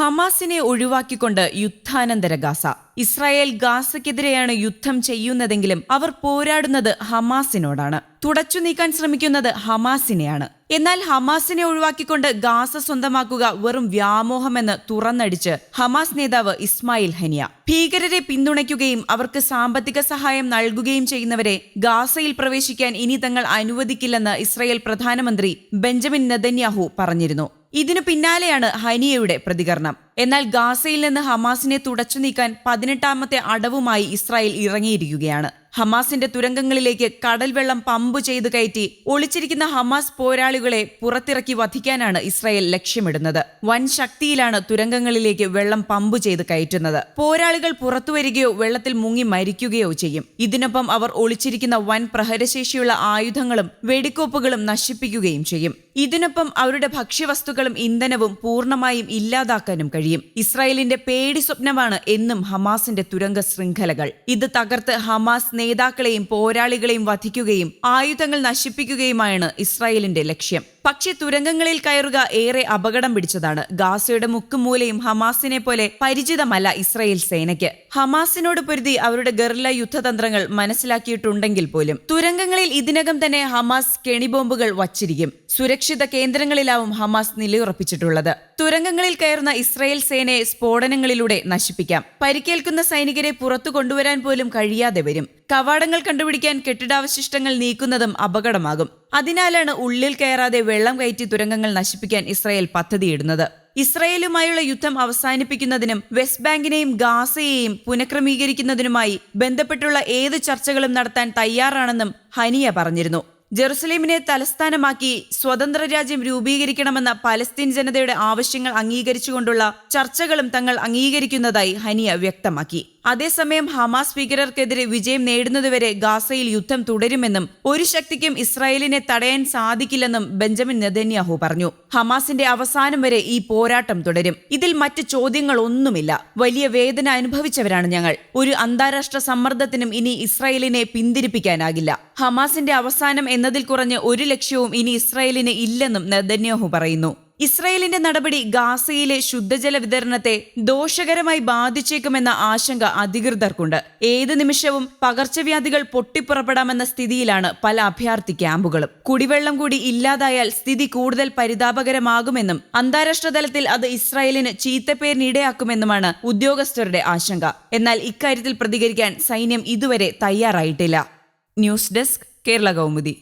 ഹമാസിനെ ഒഴിവാക്കിക്കൊണ്ട് യുദ്ധാനന്തര Gaza. Israel ഗാസയ്ക്കെതിരെയാണ് യുദ്ധം ചെയ്യുന്നതെങ്കിലും അവർ പോരാടുന്നത് ഹമാസിനോടാണ്. തുടച്ചു നീക്കാൻ ശ്രമിക്കുന്നത് ഹമാസിനെയാണ്. എന്നാൽ ഹമാസിനെ ഒഴിവാക്കിക്കൊണ്ട് ഗാസ സ്വന്തമാക്കുക വെറും വ്യാമോഹമെന്ന് തുറന്നടിച്ച് ഹമാസ് നേതാവ് ഇസ്മായിൽ ഹനിയ. ഭീകരരെ പിന്തുണയ്ക്കുകയും അവർക്ക് സാമ്പത്തിക സഹായം നൽകുകയും ചെയ്യുന്നവരെ ഗാസയിൽ പ്രവേശിക്കാൻ ഇനി തങ്ങൾ അനുവദിക്കില്ലെന്ന് ഇസ്രായേൽ പ്രധാനമന്ത്രി ബെഞ്ചമിൻ നെതന്യാഹു പറഞ്ഞിരുന്നു. ഇതിനു പിന്നാലെയാണ് ഹനിയയുടെ പ്രതികരണം. എന്നാൽ ഗാസയിൽ നിന്ന് ഹമാസിനെ തുടച്ചു നീക്കാൻ പതിനെട്ടാമത്തെ അടവുമായി ഇസ്രായേൽ ഇറങ്ങിയിരിക്കുകയാണ്. ഹമാസിന്റെ തുരങ്കങ്ങളിലേക്ക് കടൽവെള്ളം പമ്പ് ചെയ്ത് കയറ്റി ഒളിച്ചിരിക്കുന്ന ഹമാസ് പോരാളികളെ പുറത്തിറക്കി വധിക്കാനാണ് ഇസ്രായേൽ ലക്ഷ്യമിടുന്നത്. വൻ ശക്തിയിലാണ് തുരങ്കങ്ങളിലേക്ക് വെള്ളം പമ്പ് ചെയ്ത് കയറ്റുന്നത്. പോരാളികൾ പുറത്തുവരികയോ വെള്ളത്തിൽ മുങ്ങി മരിക്കുകയോ ചെയ്യും. ഇതിനൊപ്പം അവർ ഒളിച്ചിരിക്കുന്ന വൻ പ്രഹരശേഷിയുള്ള ആയുധങ്ങളും വെടിക്കോപ്പുകളും നശിപ്പിക്കുകയും ചെയ്യും. ഇതിനൊപ്പം അവരുടെ ഭക്ഷ്യവസ്തുക്കളും ഇന്ധനവും പൂർണമായും ഇല്ലാതാക്കാനും കഴിയും. ഇസ്രായേലിന്റെ പേടി സ്വപ്നമാണ് എന്നും ഹമാസിന്റെ തുരങ്ക ശൃംഖലകൾ. ഇത് തകർത്ത് ഹമാസ് നേതാക്കളെയും പോരാളികളെയും വധിക്കുകയും ആയുധങ്ങൾ നശിപ്പിക്കുകയുമാണ് ഇസ്രായേലിന്റെ ലക്ഷ്യം. പക്ഷേ തുരങ്കങ്ങളിൽ കയറുക ഏറെ അപകടം പിടിച്ചതാണ്. ഗാസയുടെ മുക്കുമൂലയും ഹമാസിനെ പോലെ പരിചിതമല്ല ഇസ്രായേൽ സേനയ്ക്ക്. ഹമാസിനോട് പൊരുതി അവരുടെ ഗറില്ല യുദ്ധതന്ത്രങ്ങൾ മനസ്സിലാക്കിയിട്ടുണ്ടെങ്കിൽ പോലും തുരങ്കങ്ങളിൽ ഇതിനകം തന്നെ ഹമാസ് കെണിബോംബുകൾ വച്ചിരിക്കും. സുരക്ഷിത കേന്ദ്രങ്ങളിലാവും ഹമാസ് നിലയുറപ്പിച്ചിട്ടുള്ളത്. തുരങ്കങ്ങളിൽ കയറുന്ന ഇസ്രായേൽ സേനയെ സ്ഫോടനങ്ങളിലൂടെ നശിപ്പിക്കാം. പരിക്കേൽക്കുന്ന സൈനികരെ പുറത്തു കൊണ്ടുവരാൻ പോലും കഴിയാതെ വരും. കവാടങ്ങൾ കണ്ടുപിടിക്കാൻ കെട്ടിടാവശിഷ്ടങ്ങൾ നീക്കുന്നതും അപകടമാകും. അതിനാലാണ് ഉള്ളിൽ കയറാതെ വെള്ളം കയറ്റി തുരങ്കങ്ങൾ നശിപ്പിക്കാൻ ഇസ്രായേൽ പദ്ധതിയിടുന്നത്. ഇസ്രായേലുമായുള്ള യുദ്ധം അവസാനിപ്പിക്കുന്നതിനും വെസ്റ്റ് ബാങ്കിനെയും ഗാസയെയും പുനഃക്രമീകരിക്കുന്നതിനുമായി ബന്ധപ്പെട്ടുള്ള ഏത് ചർച്ചകളും നടത്താൻ തയ്യാറാണെന്നും ഹനിയ പറഞ്ഞിരുന്നു. ജെറുസലേമിനെ തലസ്ഥാനമാക്കി സ്വതന്ത്ര രാജ്യം രൂപീകരിക്കണമെന്ന പലസ്തീൻ ജനതയുടെ ആവശ്യങ്ങൾ അംഗീകരിച്ചുകൊണ്ടുള്ള ചർച്ചകളും തങ്ങൾ അംഗീകരിക്കുന്നതായി ഹനിയ വ്യക്തമാക്കി. അതേസമയം ഹമാസ് ഭീകരർക്കെതിരെ വിജയം നേടുന്നതുവരെ ഗാസയിൽ യുദ്ധം തുടരുമെന്നും ഒരു ശക്തിക്കും ഇസ്രായേലിനെ തടയാൻ സാധിക്കില്ലെന്നും ബെഞ്ചമിൻ നെതന്യാഹു പറഞ്ഞു. ഹമാസിന്റെ അവസാനം വരെ ഈ പോരാട്ടം തുടരും. ഇതിൽ മറ്റ് ചോദ്യങ്ങളൊന്നുമില്ല. വലിയ വേദന അനുഭവിച്ചവരാണ് ഞങ്ങൾ. ഒരു അന്താരാഷ്ട്ര സമ്മർദ്ദത്തിനും ഇനി ഇസ്രായേലിനെ പിന്തിരിപ്പിക്കാനാകില്ല. ഹമാസിന്റെ അവസാനം എന്നതിൽ കുറഞ്ഞ് ഒരു ലക്ഷ്യവും ഇനി ഇസ്രായേലിന് ഇല്ലെന്നും നെതന്യാഹു പറയുന്നു. ഇസ്രായേലിന്റെ നടപടി ഗാസയിലെ ശുദ്ധജല വിതരണത്തെ ദോഷകരമായി ബാധിച്ചേക്കുമെന്ന ആശങ്ക അധികൃതർക്കുണ്ട്. ഏത് നിമിഷവും പകർച്ചവ്യാധികൾ പൊട്ടിപ്പുറപ്പെടാമെന്ന സ്ഥിതിയിലാണ് പല അഭയാർത്ഥി ക്യാമ്പുകളും. കുടിവെള്ളം കൂടി ഇല്ലാതായാൽ സ്ഥിതി കൂടുതൽ പരിതാപകരമാകുമെന്നും അന്താരാഷ്ട്ര തലത്തിൽ അത് ഇസ്രായേലിന് ചീത്തപ്പേരിനിടയാക്കുമെന്നുമാണ് ഉദ്യോഗസ്ഥരുടെ ആശങ്ക. എന്നാൽ ഇക്കാര്യത്തിൽ പ്രതികരിക്കാൻ സൈന്യം ഇതുവരെ തയ്യാറായിട്ടില്ല. News desk Kerala Kaumudi.